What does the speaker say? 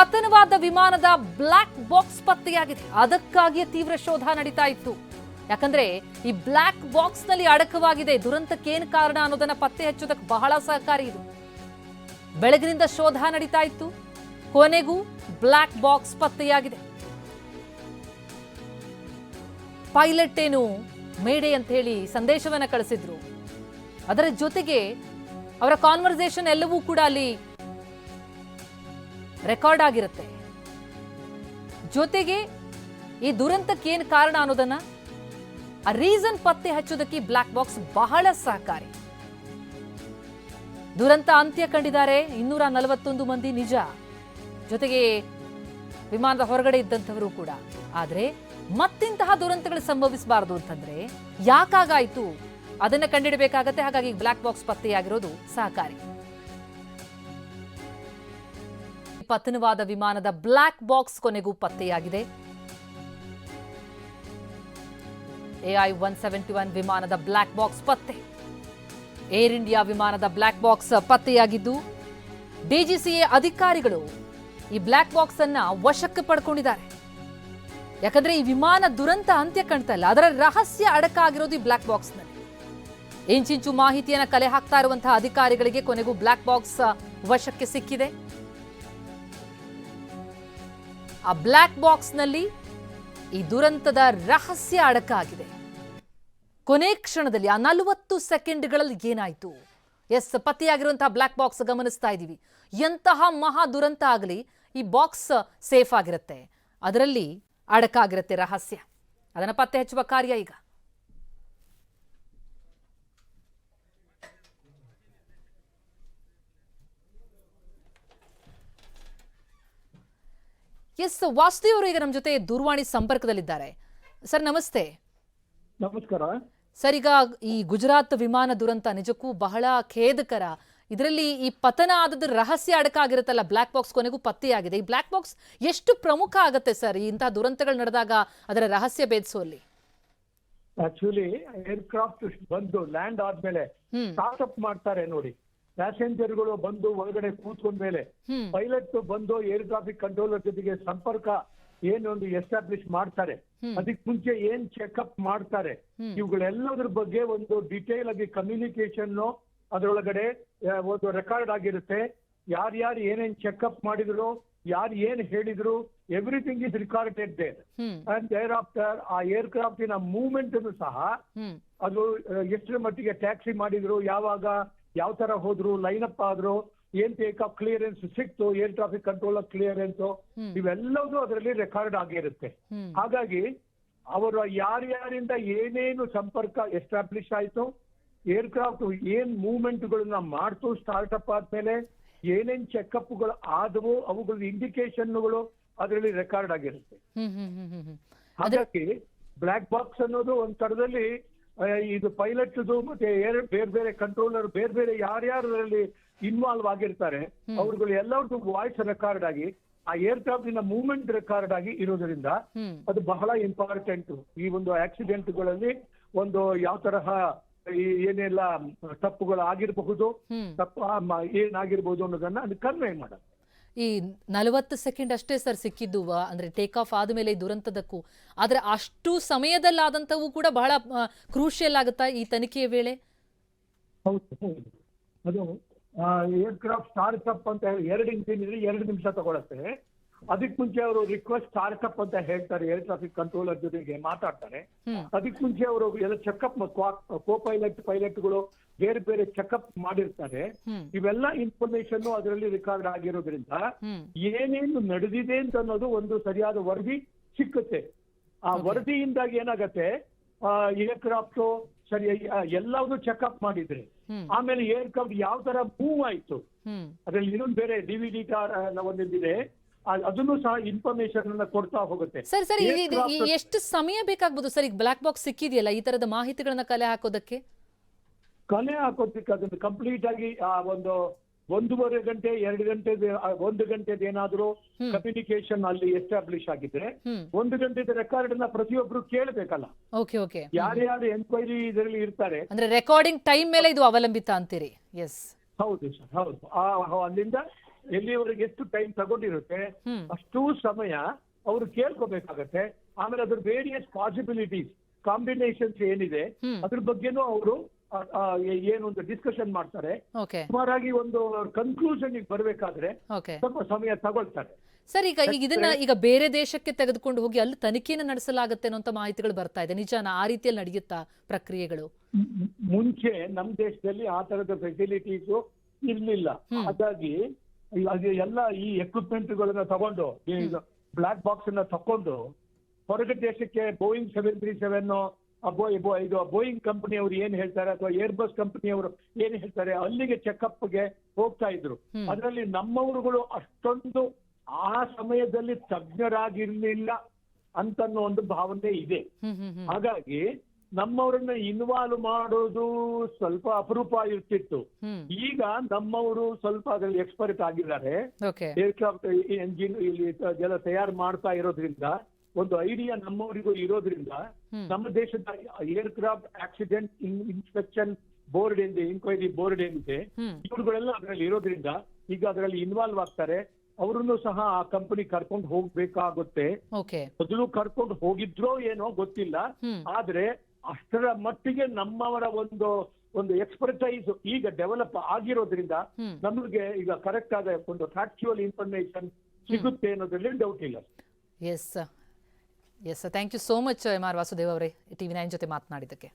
ಪತನವಾದ ವಿಮಾನದ black box ಪತ್ತೆಯಾಗಿದೆ. ಅದಕ್ಕಾಗಿಯೇ ತೀವ್ರ ಶೋಧ ನಡೀತಾ ಇತ್ತು. ಯಾಕಂದ್ರೆ ಈ ಬ್ಲಾಕ್ ಬಾಕ್ಸ್ನಲ್ಲಿ ಅಡಕವಾಗಿದೆ ದುರಂತಕ್ಕೇನು ಕಾರಣ ಅನ್ನೋದನ್ನ ಪತ್ತೆ ಹಚ್ಚೋದಕ್ಕೆ ಬಹಳ ಸಹಕಾರಿ ಇದು. ಬೆಳಗಿನಿಂದ ಶೋಧ ನಡೀತಾ ಇತ್ತು. ಕೊನೆಗೂ ಬ್ಲಾಕ್ ಬಾಕ್ಸ್ ಪತ್ತೆಯಾಗಿದೆ. ಪೈಲಟ್ ಏನು ಮೇಡೆ ಅಂತ ಹೇಳಿ ಸಂದೇಶವನ್ನ ಕಳಿಸಿದ್ರು. ಅದರ ಜೊತೆಗೆ ಅವರ ಕಾನ್ವರ್ಸೇಷನ್ ಎಲ್ಲವೂ ಕೂಡ ಅಲ್ಲಿ ರೆಕಾರ್ಡ್ ಆಗಿರುತ್ತೆ. ಜೊತೆಗೆ ಈ ದುರಂತಕ್ಕೆ ಏನು ಕಾರಣ ಅನ್ನೋದನ್ನ ಆ ರೀಸನ್ ಪತ್ತೆ ಹಚ್ಚೋದಕ್ಕೆ ಬ್ಲಾಕ್ ಬಾಕ್ಸ್ ಬಹಳ ಸಹಕಾರಿ. ದುರಂತ ಅಂತ್ಯ ಕಂಡಿದ್ದಾರೆ ಇನ್ನೂರ ನಲವತ್ತೊಂದು ಮಂದಿ ನಿಜ. ಜೊತೆಗೆ ವಿಮಾನದ ಹೊರಗಡೆ ಇದ್ದಂಥವರು ಕೂಡ. ಆದ್ರೆ ಮತ್ತಿಂತಹ ದುರಂತಗಳು ಸಂಭವಿಸಬಾರದು ಅಂತಂದ್ರೆ ಯಾಕಾಗಾಯ್ತು? ಅದನ್ನ ಕಂಡಿಡಬೇಕಾಗತ್ತೆ, ಹಾಗಾಗಿ ಬ್ಲಾಕ್ ಬಾಕ್ಸ್ ಪತ್ತೆಯಾಗಿರೋದು ಸಹಕಾರಿ. ಪತನವಾದ ವಿಮಾನದ ಬ್ಲಾಕ್ ಬಾಕ್ಸ್ ಕೊನೆಗೂ ಪತ್ತೆಯಾಗಿದೆ. ಎಐ ಒನ್ ಸೆವೆಂಟಿ ಒನ್ ವಿಮಾನದ ಬ್ಲಾಕ್ ಬಾಕ್ಸ್ ಪತ್ತೆ. ಏರ್ ಇಂಡಿಯಾ ವಿಮಾನದ ಬ್ಲಾಕ್ ಬಾಕ್ಸ್ ಪತ್ತೆಯಾಗಿದ್ದು ಡಿಜಿಸಿಎ ಅಧಿಕಾರಿಗಳು ಈ ಬ್ಲಾಕ್ ಬಾಕ್ಸ್ ಅನ್ನ ವಶಕ್ಕೆ ಪಡ್ಕೊಂಡಿದ್ದಾರೆ. ಯಾಕಂದ್ರೆ ಈ ವಿಮಾನ ದುರಂತ ಅಂತ್ಯ ಕಾಣ್ತಾ ಇಲ್ಲ ಅದರ ರಹಸ್ಯ ಅಡಕ ಆಗಿರೋದು ಈ ಬ್ಲಾಕ್ ಬಾಕ್ಸ್ನಲ್ಲಿ. ಇಂಚಿಂಚು ಮಾಹಿತಿಯನ್ನು ಕಲೆ ಹಾಕ್ತಾ ಇರುವಂತಹ ಅಧಿಕಾರಿಗಳಿಗೆ ಕೊನೆಗೂ ಬ್ಲಾಕ್ ಬಾಕ್ಸ್ ವಶಕ್ಕೆ ಸಿಕ್ಕಿದೆ. ಆ ಬ್ಲ್ಯಾಕ್ ಬಾಕ್ಸ್ನಲ್ಲಿ ಈ ದುರಂತದ ರಹಸ್ಯ ಅಡಕ ಆಗಿದೆ ಕೊನೆ ಕ್ಷಣದಲ್ಲಿ ಆ ನಲವತ್ತು ಸೆಕೆಂಡ್ಗಳಲ್ಲಿ ಏನಾಯಿತು? ಎಸ್, ಪತ್ತೆಯಾಗಿರುವಂತಹ ಬ್ಲ್ಯಾಕ್ ಬಾಕ್ಸ್ ಗಮನಿಸ್ತಾ ಇದ್ದೀವಿ. ಎಂತಹ ಮಹಾ ದುರಂತ ಆಗಲಿ ಈ ಬಾಕ್ಸ್ ಸೇಫ್ ಆಗಿರುತ್ತೆ. ಅದರಲ್ಲಿ ಅಡಕ ಆಗಿರುತ್ತೆ ರಹಸ್ಯ. ಅದನ್ನು ಪತ್ತೆ ಹಚ್ಚುವ ಕಾರ್ಯ ಈಗ. ಎಸ್ ವಾಸುದೇವ್ ಅವರು ಈಗ ನಮ್ಮ ಜೊತೆ ದೂರವಾಣಿ ಸಂಪರ್ಕದಲ್ಲಿದ್ದಾರೆ. ಸರ್ ನಮಸ್ತೆ. ನಮಸ್ಕಾರ. ಸರ್ ಈಗ ಈ ಗುಜರಾತ್ ವಿಮಾನ ದುರಂತ ನಿಜಕ್ಕೂ ಬಹಳ ಖೇದಕರ. ಇದರಲ್ಲಿ ಈ ಪತನ ಆದದ ರಹಸ್ಯ ಅಡಕ ಆಗಿರುತ್ತಲ್ಲ ಬ್ಲಾಕ್ ಬಾಕ್ಸ್ ಕೊನೆಗೂ ಪತ್ತೆಯಾಗಿದೆ. ಈ ಬ್ಲಾಕ್ ಬಾಕ್ಸ್ ಎಷ್ಟು ಪ್ರಮುಖ ಆಗುತ್ತೆ ಸರ್ ಇಂತಹ ದುರಂತಗಳು ನಡೆದಾಗ ಅದರ ರಹಸ್ಯ ಭೇದಿಸುವಲ್ಲಿ? ಆಕ್ಚುಲಿ ಏರ್ಕ್ರಾಫ್ಟ್ ಬಂದು ಲ್ಯಾಂಡ್ ಆದ್ಮೇಲೆ ಸ್ಟಾರ್ಟ್ ಅಪ್ ಮಾಡ್ತಾರೆ ನೋಡಿ. ಪ್ಯಾಸೆಂಜರ್ಗಳು ಬಂದು ಒಳಗಡೆ ಕೂತ್ಕೊಂಡ ಮೇಲೆ ಪೈಲಟ್ ಬಂದು ಏರ್ ಟ್ರಾಫಿಕ್ ಕಂಟ್ರೋಲರ್ ಜೊತೆಗೆ ಸಂಪರ್ಕ ಏನೊಂದು ಎಸ್ಟಾಬ್ಲಿಷ್ ಮಾಡ್ತಾರೆ. ಅದಕ್ಕೆ ಮುಂಚೆ ಏನ್ ಚೆಕ್ಅಪ್ ಮಾಡ್ತಾರೆ. ಇವುಗಳೆಲ್ಲದ್ರ ಬಗ್ಗೆ ಒಂದು ಡಿಟೇಲ್ ಆಗಿ ಕಮ್ಯುನಿಕೇಶನ್ ಅದರೊಳಗಡೆ ಒಂದು ರೆಕಾರ್ಡ್ ಆಗಿರುತ್ತೆ. ಯಾರ್ಯಾರು ಏನೇನ್ ಚೆಕ್ಅಪ್ ಮಾಡಿದ್ರು ಯಾರು ಏನ್ ಹೇಳಿದ್ರು everything is recorded there and thereafter ಆ ಏರ್ ಏರ್ಕ್ರಾಫ್ಟಿನ ಮೂವ್ಮೆಂಟ್ ಸಹ ಅದು ಎಷ್ಟರ ಮಟ್ಟಿಗೆ ಟ್ಯಾಕ್ಸಿ ಮಾಡಿದ್ರು ಯಾವಾಗ ಯಾವ ತರ ಹೋದ್ರು ಲೈನ್ ಅಪ್ ಆದ್ರು ಏನ್ ಟೇಕ್ ಆಫ್ ಕ್ಲಿಯರೆನ್ಸ್ ಸಿಕ್ತು ಏನ್ ಟ್ರಾಫಿಕ್ ಕಂಟ್ರೋಲ್ ಕ್ಲಿಯರೆನ್ಸ್ ಹ್ಮ್. ಇವೆಲ್ಲವೂ ಅದರಲ್ಲಿ ರೆಕಾರ್ಡ್ ಆಗಿರುತ್ತೆ ಹಾಗಾಗಿ ಅವರು ಯಾರ್ಯಾರಿಂದ ಏನೇನು ಸಂಪರ್ಕ ಎಸ್ಟಾಬ್ಲಿಷ್ ಆಯ್ತು ಏರ್ಕ್ರಾಫ್ಟ್ ಏನ್ ಮೂವ್ಮೆಂಟ್ ಗಳನ್ನ ಮಾಡ್ತು ಸ್ಟಾರ್ಟ್ಅಪ್ ಆದ್ಮೇಲೆ ಏನೇನ್ ಚೆಕ್ಅಪ್ಗಳು ಆದವು ಅವುಗಳ ಇಂಡಿಕೇಶನ್ಗಳು ಅದರಲ್ಲಿ ರೆಕಾರ್ಡ್ ಆಗಿರುತ್ತೆ. ಹಾಗಾಗಿ ಬ್ಲಾಕ್ ಬಾಕ್ಸ್ ಅನ್ನೋದು ಒಂದ್ ತರದಲ್ಲಿ ಇದು ಪೈಲಟ್ದು ಮತ್ತೆ ಏರ್- ಬೇರೆ ಬೇರೆ ಕಂಟ್ರೋಲರ್ ಬೇರೆ ಬೇರೆ ಯಾರ್ಯಾರಲ್ಲಿ ಇನ್ವಾಲ್ವ್ ಆಗಿರ್ತಾರೆ ಅವ್ರುಗಳು ಎಲ್ಲರದ್ದು ವಾಯ್ಸ್ ರೆಕಾರ್ಡ್ ಆಗಿ ಆ ಏರ್ಕ್ರಾಫ್ಟಿನ ಮೂವ್ಮೆಂಟ್ ರೆಕಾರ್ಡ್ ಆಗಿ ಇರೋದ್ರಿಂದ ಅದು ಬಹಳ ಇಂಪಾರ್ಟೆಂಟ್ ಈ ಒಂದು ಆಕ್ಸಿಡೆಂಟ್ಗಳಲ್ಲಿ ಒಂದು ಯಾವ ತರಹ ಏನೆಲ್ಲ ತಪ್ಪುಗಳು ಆಗಿರಬಹುದು ತಪ್ಪು ಏನಾಗಿರ್ಬೋದು ಅನ್ನೋದನ್ನ ಅದು ಕನ್ವೆ ಮಾಡೋದು ಈ ನಲವತ್ತು ಸೆಕೆಂಡ್ ಅಷ್ಟೇ ಸರ್ ಸಿಕ್ಕಿದ್ದು ಅಂದ್ರೆ ಟೇಕ್ ಆಫ್ ಆದಮೇಲೆ ದುರಂತದಕ್ಕೂ. ಆದ್ರೆ ಅಷ್ಟು ಸಮಯದಲ್ಲಾದಂಥವು ಕೂಡ ಬಹಳ ಕ್ರೂಷಿಯಲ್ ಆಗುತ್ತಾ ಈ ತನಿಖೆಯ ವೇಳೆ? ಅದು ಏರ್ಕ್ರಾಫ್ಟ್ ಸ್ಟಾರ್ಟ್ಅಪ್ ಅಂತ ಹೇಳಿ ಎರಡು ಇಂಜಿನ್ ಇದ್ರೆ ಎರಡು ನಿಮಿಷ ತಗೊಳತ್ತೆ. ಅದಕ್ಕೆ ಮುಂಚೆ ಅವರು ರಿಕ್ವೆಸ್ಟ್ ಸ್ಟಾರ್ಟ್ಅಪ್ ಅಂತ ಹೇಳ್ತಾರೆ ಏರ್ ಟ್ರಾಫಿಕ್ ಕಂಟ್ರೋಲರ್ ಜೊತೆಗೆ ಮಾತಾಡ್ತಾರೆ. ಅದಕ್ಕೆ ಮುಂಚೆ ಅವರು ಎಲ್ಲ ಚೆಕಪ್ ಕೋ ಪೈಲಟ್ ಪೈಲಟ್ಗಳು ಬೇರೆ ಬೇರೆ ಚೆಕಪ್ ಮಾಡಿರ್ತಾರೆ. ಇವೆಲ್ಲ ಇನ್ಫಾರ್ಮೇಶನ್ ಅದರಲ್ಲಿ ರೆಕಾರ್ಡ್ ಆಗಿರೋದ್ರಿಂದ ಏನೇನು ನಡೆದಿದೆ ಅಂತ ಅನ್ನೋದು ಒಂದು ಸರಿಯಾದ ವರದಿ ಸಿಕ್ಕುತ್ತೆ. ಆ ವರದಿಯಿಂದಾಗಿ ಏನಾಗತ್ತೆ ಏರ್ಕ್ರಾಫ್ಟ್ ಸರಿ ಎಲ್ಲವನ್ನು ಚೆಕಪ್ ಮಾಡಿದ್ರೆ ಆಮೇಲೆ ಏರ್ಕ್ರಾಫ್ಟ್ ಯಾವ ತರ ಮೂವ್ ಆಯ್ತು ಅದ್ರಲ್ಲಿ ಇನ್ನೊಂದು ಬೇರೆ ಡಿವಿಡಿ ಕಾರ್ ಡಿ ಒಂದಿದೆ ಅದನ್ನು ಸಹ ಇನ್ಫಾರ್ಮೇಶನ್ ಅನ್ನ ಕೊಡ್ತಾ ಹೋಗುತ್ತೆ. ಸರ್ ಸರ್ ಎಷ್ಟು ಸಮಯ ಬೇಕಾಗ್ಬೋದು? ಸರ್ ಈಗ ಬ್ಲಾಕ್ ಬಾಕ್ಸ್ ಸಿಕ್ಕಿದೆಯಲ್ಲ ಈ ತರದ ಮಾಹಿತಿಗಳನ್ನ ಕಲೆ ಹಾಕೋದಕ್ಕೆ? ಕಲೆ ಹಾಕೋದಕ್ಕೆ ಅದನ್ನು ಕಂಪ್ಲೀಟ್ ಆಗಿ ಆ ಒಂದು ಒಂದೂವರೆ ಗಂಟೆ ಎರಡು ಗಂಟೆ ಒಂದು ಗಂಟೆದ ಏನಾದ್ರೂ. ಕಮ್ಯುನಿಕೇಶನ್ ಅಲ್ಲಿ ಎಸ್ಟಾಬ್ಲಿಷ್ ಆಗಿದ್ರೆ ಒಂದು ಗಂಟೆದ ರೆಕಾರ್ಡ್ನ ಪ್ರತಿಯೊಬ್ರು ಕೇಳಬೇಕಲ್ಲ. Okay okay. ಯಾರ್ಯಾರು ಎನ್ಕ್ವೈರಿ ಇದರಲ್ಲಿ ಇರ್ತಾರೆ. ಅಂದ್ರೆ ರೆಕಾರ್ಡಿಂಗ್ ಟೈಮ್ ಮೇಲೆ ಇದು ಅವಲಂಬಿತ ಅಂತೀರಿ. ಎಸ್ ಹೌದು ಸರ್ ಹೌದು. ಅಲ್ಲಿಂದ ಎಲ್ಲಿವರೆಗೆ ಎಷ್ಟು ಟೈಮ್ ತಗೊಂಡಿರುತ್ತೆ ಹ್ಮ್. ಅಷ್ಟು ಸಮಯ ಅವರು ಕೇಳ್ಕೋಬೇಕಾಗತ್ತೆ. ಆಮೇಲೆ ಅದ್ರ ವೇರಿಯಸ್ ಪಾಸಿಬಿಲಿಟೀಸ್ ಕಾಂಬಿನೇಷನ್ಸ್ ಏನಿದೆ ಹ್ಮ್. ಅದ್ರ ಬಗ್ಗೆನೂ ಅವರು ಏನೊಂದು ಡಿಸ್ಕಷನ್ ಮಾಡ್ತಾರೆ. ಓಕೆ ಸುಮಾರಾಗಿ ಒಂದು ಕನ್ಕ್ಲೂಷನ್ ಬರ್ಬೇಕಾದ್ರೆ ಓಕೆ ಸ್ವಲ್ಪ ಸಮಯ ತಗೊಳ್ತಾರೆ. ಸರ್ ಈಗ ಈಗ ಇದನ್ನ ಈಗ ಬೇರೆ ದೇಶಕ್ಕೆ ತೆಗೆದುಕೊಂಡು ಹೋಗಿ ಅಲ್ಲಿ ತನಿಖೆನ ನಡೆಸಲಾಗುತ್ತೆ ಅನ್ನೋಂಥ ಮಾಹಿತಿಗಳು ಬರ್ತಾ ಇದೆ. ನಿಜಾನ ಆ ರೀತಿಯಲ್ಲಿ ನಡೆಯುತ್ತಾ ಪ್ರಕ್ರಿಯೆಗಳು? ಮುಂಚೆ ನಮ್ ದೇಶದಲ್ಲಿ ಆ ತರದ ಫೆಸಿಲಿಟೀಸ್ ಇರ್ಲಿಲ್ಲ. ಹಾಗಾಗಿ ಅದು ಎಲ್ಲ ಈ ಎಕ್ವಿಪ್ಮೆಂಟ್ ಗಳನ್ನ ಈ ಬ್ಲಾಕ್ ಬಾಕ್ಸ್ ಅನ್ನ ತಕೊಂಡು ಹೊರಗೆ ದೇಶಕ್ಕೆ ಬೋಯಿಂಗ್ ಸೆವೆನ್ ತ್ರೀ ಸೆವೆನ್ ಇದು ಬೋಯಿಂಗ್ ಕಂಪನಿ ಅವರು ಏನ್ ಹೇಳ್ತಾರೆ ಅಥವಾ ಏರ್ಬಸ್ ಕಂಪನಿ ಅವರು ಏನ್ ಹೇಳ್ತಾರೆ ಅಲ್ಲಿಗೆ ಚೆಕಪ್ಗೆ ಹೋಗ್ತಾ ಇದ್ರು. ಅದರಲ್ಲಿ ನಮ್ಮವರುಗಳು ಅಷ್ಟೊಂದು ಆ ಸಮಯದಲ್ಲಿ ತಜ್ಞರಾಗಿರ್ಲಿಲ್ಲ ಅಂತನ್ನೋ ಒಂದು ಭಾವನೆ ಇದೆ. ಹಾಗಾಗಿ ನಮ್ಮವರನ್ನ ಇನ್ವಾಲ್ವ್ ಮಾಡೋದು ಸ್ವಲ್ಪ ಅಪರೂಪ ಇರ್ತಿತ್ತು. ಈಗ ನಮ್ಮವರು ಸ್ವಲ್ಪ ಅದ್ರಲ್ಲಿ ಎಕ್ಸ್ಪರ್ಟ್ ಆಗಿದ್ದಾರೆ. ಏರ್ಕ್ರಾಫ್ಟ್ ಎಂಜಿನ್ ಇಲ್ಲಿ ಎಲ್ಲ ತಯಾರು ಮಾಡ್ತಾ ಇರೋದ್ರಿಂದ ಒಂದು ಐಡಿಯಾ ನಮ್ಮವರಿಗೂ ಇರೋದ್ರಿಂದ ನಮ್ಮ ದೇಶದ ಏರ್ಕ್ರಾಫ್ಟ್ ಆಕ್ಸಿಡೆಂಟ್ ಇನ್ಸ್ಪೆಕ್ಷನ್ ಬೋರ್ಡ್ ಏನಿದೆ ಇನ್ಕ್ವೈರಿ ಬೋರ್ಡ್ ಏನಿದೆ ಇವ್ರುಗಳೆಲ್ಲ ಅದರಲ್ಲಿ ಇರೋದ್ರಿಂದ ಈಗ ಅದರಲ್ಲಿ ಇನ್ವಾಲ್ವ್ ಆಗ್ತಾರೆ. ಅವರನ್ನು ಸಹ ಆ ಕಂಪನಿ ಕರ್ಕೊಂಡು ಹೋಗ್ಬೇಕಾಗುತ್ತೆ. ಮೊದಲು ಕರ್ಕೊಂಡು ಹೋಗಿದ್ರೋ ಏನೋ ಗೊತ್ತಿಲ್ಲ. ಆದ್ರೆ ಅಷ್ಟರ ಮಟ್ಟಿಗೆ ನಮ್ಮವರ ಒಂದು ಒಂದು ಎಕ್ಸ್ಪರ್ಟೈಸ್ ಈಗ ಡೆವಲಪ್ ಆಗಿರೋದ್ರಿಂದ. ನಮಗೆ ಈಗ ಕರೆಕ್ಟ್ ಆದ ಒಂದು ಫ್ಯಾಕ್ಚುಯಲ್ ಇನ್ಫಾರ್ಮೇಶನ್ ಸಿಗುತ್ತೆ ಅನ್ನೋದ್ರಲ್ಲಿ ಡೌಟ್ ಇಲ್ಲ. Yes yes thank you so much M R Vasudev ಅವರೇ ಟಿವಿ ನೈನ್ ಜೊತೆ ಮಾತನಾಡಿದ್ದಕ್ಕೆ.